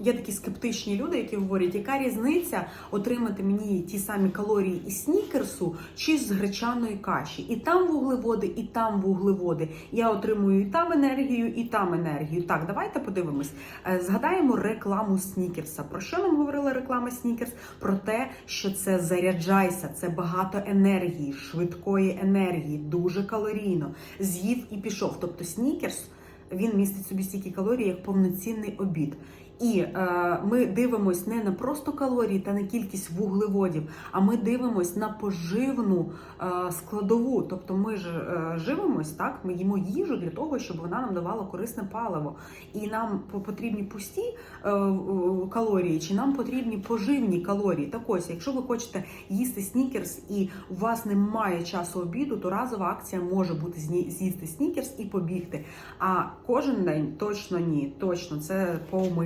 Є такі скептичні люди, які говорять, яка різниця отримати мені ті самі калорії із снікерсу чи з гречаної каші. І там вуглеводи, і там вуглеводи. Я отримую і там енергію, і там енергію. Так, давайте подивимось. Е, Згадаємо рекламу снікерса. Про що нам говорила реклама снікерс? Про те, що це заряджайся, це багато енергії, швидкої енергії, дуже калорійно. З'їв і пішов. Тобто снікерс він містить собі стільки калорій, як повноцінний обід. І е, ми дивимось не на просто калорії та на кількість вуглеводів, а ми дивимось на поживну е, складову. Тобто ми ж е, живемось, так ми їмо їжу для того, щоб вона нам давала корисне паливо. І нам потрібні пусті е, е, калорії, чи нам потрібні поживні калорії. Так ось, якщо ви хочете їсти снікерс і у вас немає часу обіду, то разова акція може бути з'їсти снікерс і побігти. А кожен день точно ні. Точно це помилка.